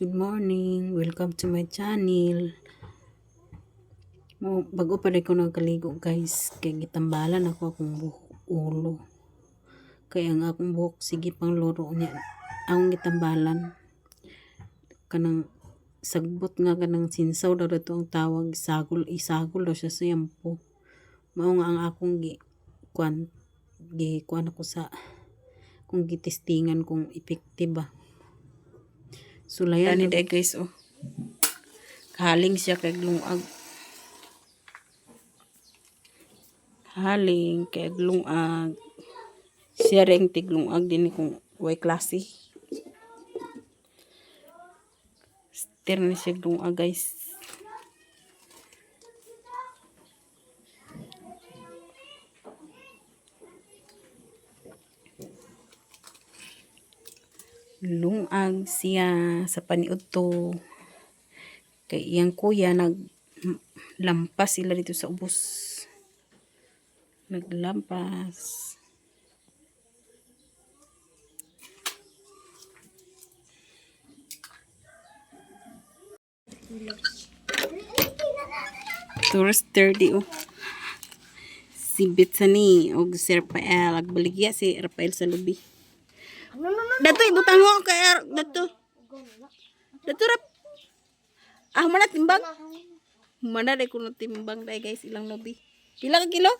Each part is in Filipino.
good morning. Welcome to my channel. Mo bago pa rin ko nagkaligo guys, kay gitambalan ako akong buhok ulo. Kaya ang akong buhok sige pang loro niya. Akong gitambalan kanang sagbot nga kanang sinsaw daw dato ang tawag isagol isagol daw siya sa yampo. Mao nga ang akong gi kwan gi kwan ako sa kung gitistingan kung effective ba. Sulayan ni day guys oh. Kahaling siya kay lungag. Haling kay lungag. Siya ring tiglungag din kung way klase. Ster ni siya lungag guys. Lungag siya sa paniud to kay iyang kuya nag lampas sila dito sa ubos naglampas Tourist 30 oh. Si Bitsani og si Rafael agbaligya si Rafael sa lubi. Dato ibutang mo kay Ar- dato. Dato rap. Ah mana timbang? Mana dai kuno timbang dai guys ilang lobi. Pila ka kilo?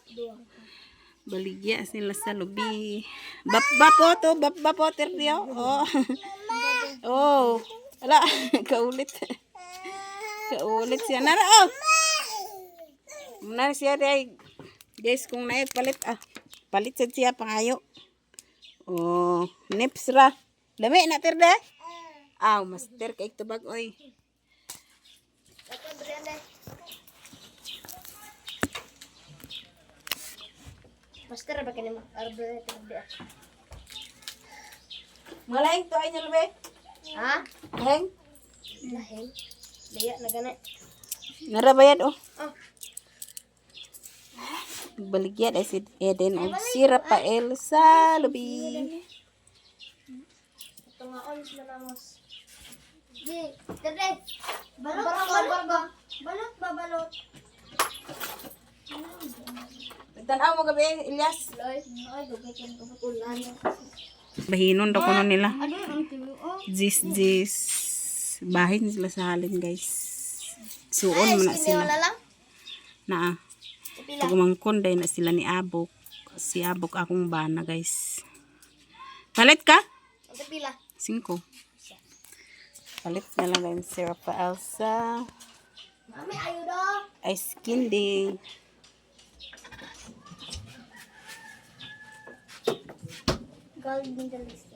Baligya sila sa lobi. Bap bapo to, bap bapo terdiyo. Oh. oh. Ala, kaulit. Kaulit siya nara oh. Muna siya dai. Guys, kung naay palit ah. Palit siya pangayo. Oh, nips ra. Lami na tirde. Aw, master kay tubag oy. Master ba kini arbo tinagdi ah. Malaing to ay nalbe. Ha? Heng. Lahing. Daya na gani. Narabayad oh. Oh. Baligya ay si Eden og si Rafael sa lubi. Tungaon sila namos. Di, tere. Balot ba balot ba? Balot ba balot? Tanaw mo gabi, Ilyas. Bahinon daw kuno nila. Ano ang tiyo oh? Jis jis. Bahin sila sa halin guys. Suon mo na sila. Na Pila. Pagumangkon day na sila ni Abok. Si Abok akong bana guys. Palit ka? Pila. Cinco. Palit na lang din si Rafael sa Mami ayo do. ice candy. Gold medalist.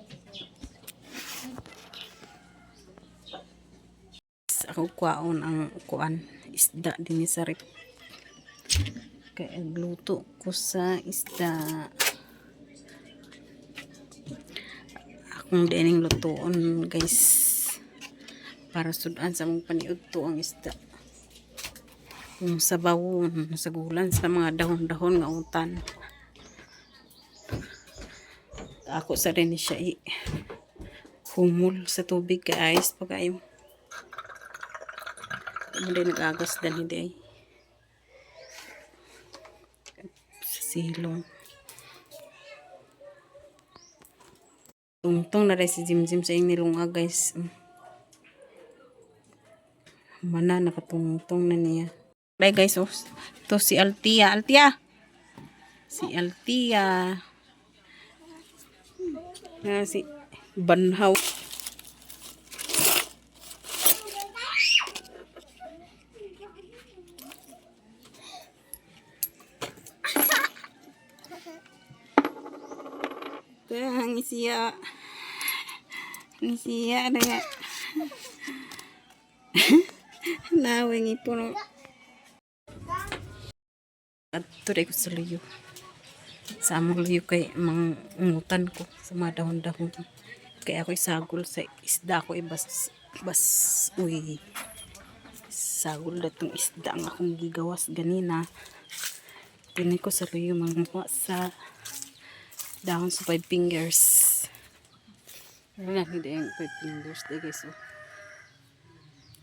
Ako kuwaon ang kuan isda din sa rip. Kaya gluto ko sa isda. Akong dining lutoon guys. Para sudan sa mong paniud to ang isda. Kung sabawon, sa gulan sa mga dahon-dahon nga utan. Ako sa rin siya i humul sa tubig guys pagayo. Hindi nag-agos dan hindi ay. Sa silong. Tungtong na rin si Jim Jim sa iyong nilunga guys. Mm. Mana nakatungtong na niya. Bye guys, oh. Ito si Altia. Altia! Si Altia. Na si Banhaw. Ang siya. Ang siya nga. Nawing ipuno. At tuloy ko sa luyo. Sa among luyo kay mangungutan ko sa mga dahon-dahon. Kaya ako isagol sa isda ko ibas bas uy sagol na itong isda ang akong gigawas ganina tinay ko sa luyo manguha sa dahon sa five fingers. Ano na, hindi yung five fingers. Di guys, oh.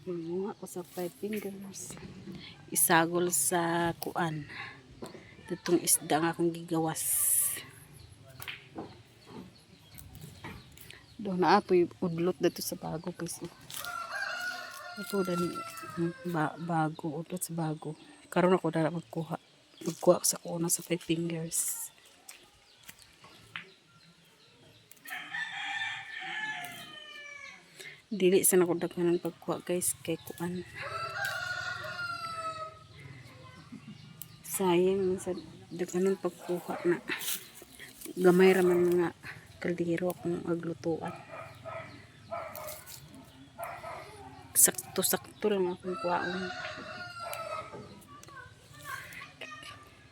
Mga ko sa five fingers. Isagol sa kuan. Itong isda nga akong gigawas. Doon na apoy udlot dito sa bago kasi. Ito dan ba, bago udlot sa bago. Karon ako dala magkuha. Magkuha sa kuna sa five fingers. Dili sa nako daghanan pagkuha guys kay kuan. Sayang sa daghanan pagkuha na. Gamay ra man nga kaldero akong aglutuan. Sakto-sakto lang akong kuhaon.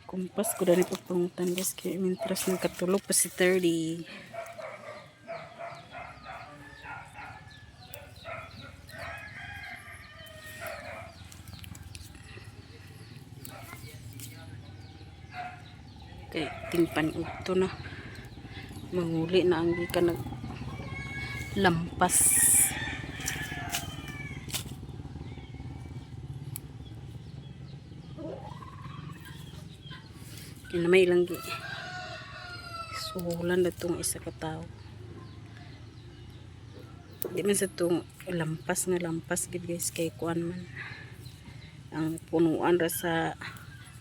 Kumpas ko dali pagpangutan guys kay mintras nagkatulog pa si 30. kay tingpan ito na. Manguli na ang ka nag lampas kinamay lang gi suhulan na itong isa ka tao. Di man sa itong lampas nga lampas gid guys kay kuan man. Ang punuan ra sa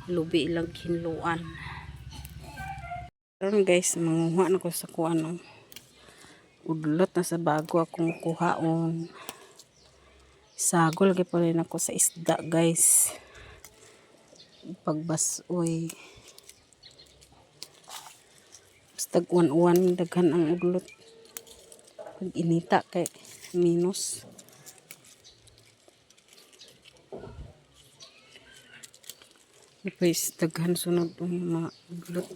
lubi ilang hinluan Karon guys, manguha na ko sa kuan. Udlot na sa bago akong kuhaon. Sagol kay pala ako sa isda guys. Pagbasoy. Basta uwan-uwan daghan ang udlot. Pag inita kay minus. Guys, daghan sunod yung mga udlot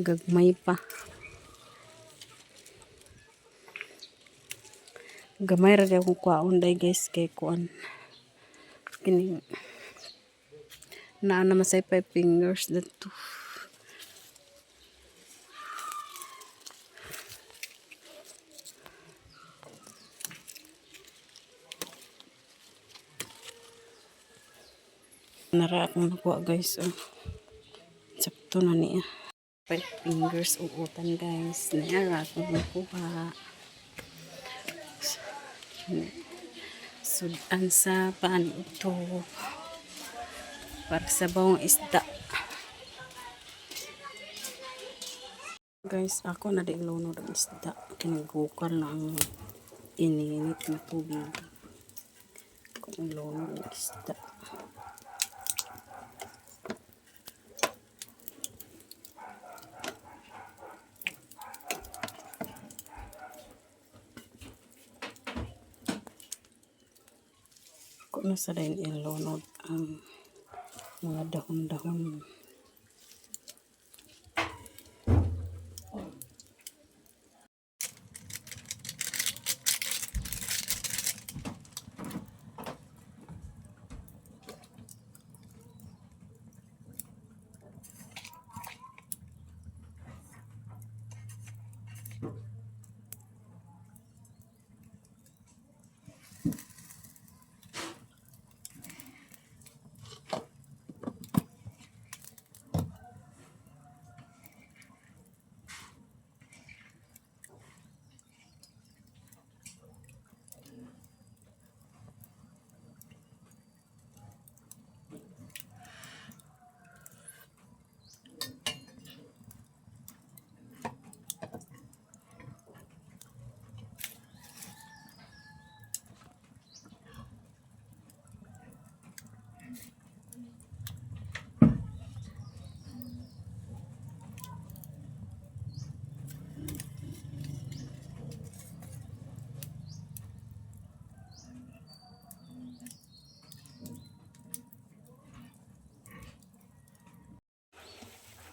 gagmay pa. Gamay ra akong kuwaon day guys kay kuan kini naa naman sa five fingers dito. Nara akong nakuha guys oh. sakto na niya five fingers uutan guys. Nara akong nakuha sudan sa paan ito. Para sa bawang isda. Guys ako na di lunod ang isda. Kinagukal na ang ininit na tubig. Kung lunod ang isda kung nasa din ilunod ang mga dahon-dahon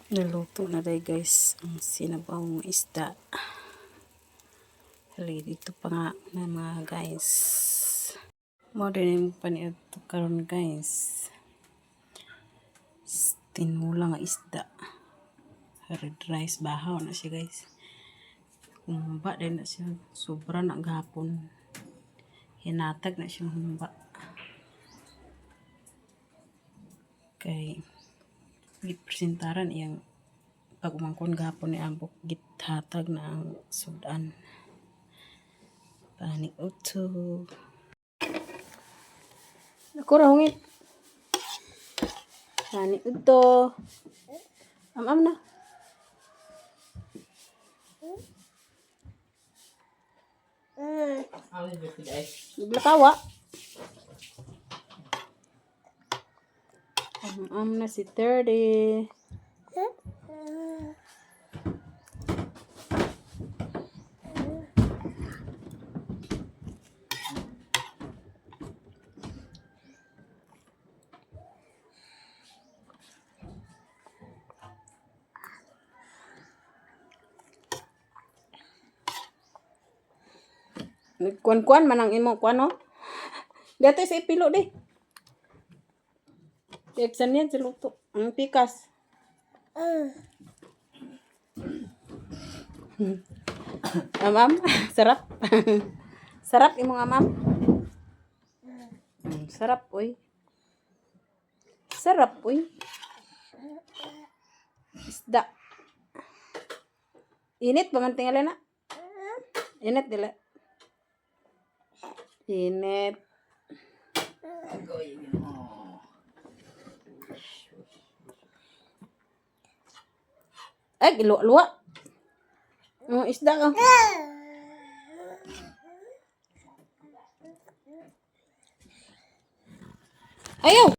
Naluto na dahil guys ang sinabawang isda. Hali dito pa nga na mga guys. Mo din yung paniadto karon guys. Tinula nga isda. Red rice bahaw na siya guys. Kumba din na siya. Sobra na gahapon. hinatag na siyang humba. Kay gipresentaran iyang pag umangkon gapon ni Abok githatag na ang sudan. Panik uto. Ako rahungit. Panik uto. Am-am na. Naglakawa. Am-am na si 30. Nagkuan-kuan man ang imo kuan no. Dito sa ipilo di. Eksan yan sa luto. Ang pikas. Amam, sarap. sarap imong amam. Mm, Sarap, uy. Sarap, uy. Isda. Init ba man tingali na? Init dila. Init. Ay, luwa-luwa. Oh, isda ka. Ayaw.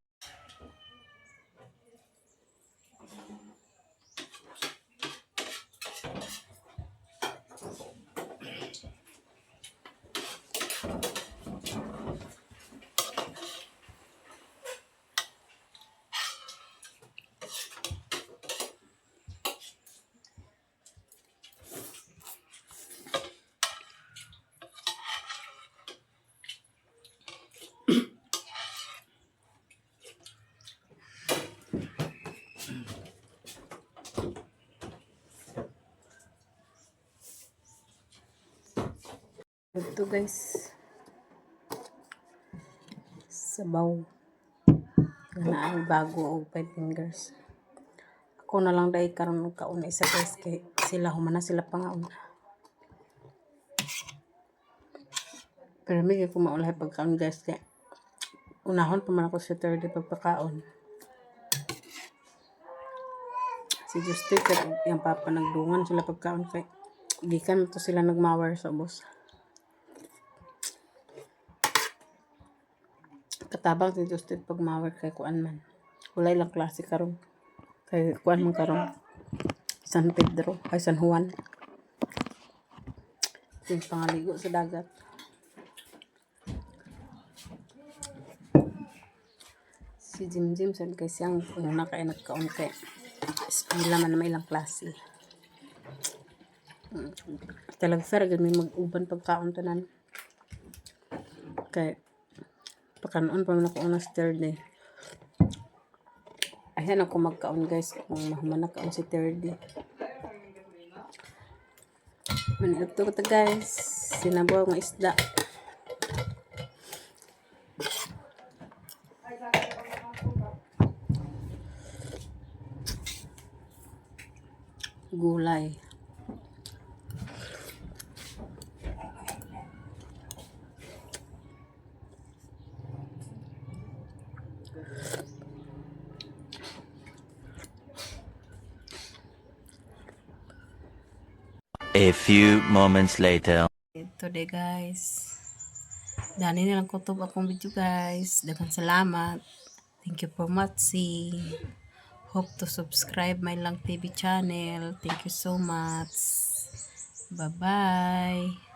Ito guys. Sabaw. Na ang bago og five fingers. Ako na lang dahil karon kauna isa guys kay sila humana sila pangaon. Pero may ko maulay pagkaon guys kay unahon pa man ako sa third pagpakaon. Si Justin kay yung papa nagdungan sila pagkaon kay gikan to sila nagmawar sa bus. Katabang si Justin pag mawar kay kuan man. Walay lang klase karon. Kay kuan man karon. San Pedro, ay San Juan. Yung pangaligo sa dagat. Si Jim Jim sad kay siyang una kay nagkaon kay eskwela man may ilang klase. Mm. Talag sar gid may mag-uban pagkaon tanan. Kay pakanon pa man ako una sa third day. Ayan ako magkaon guys kung mahuman kaon si third day. Manilap to ko guys. Sinabaw ng isda. Gulay. A few moments later. Today guys. Dani nilang kutob akong video guys. Daghang salamat. Thank you for watching. Hope to subscribe my Lang TV channel. Thank you so much. Bye-bye.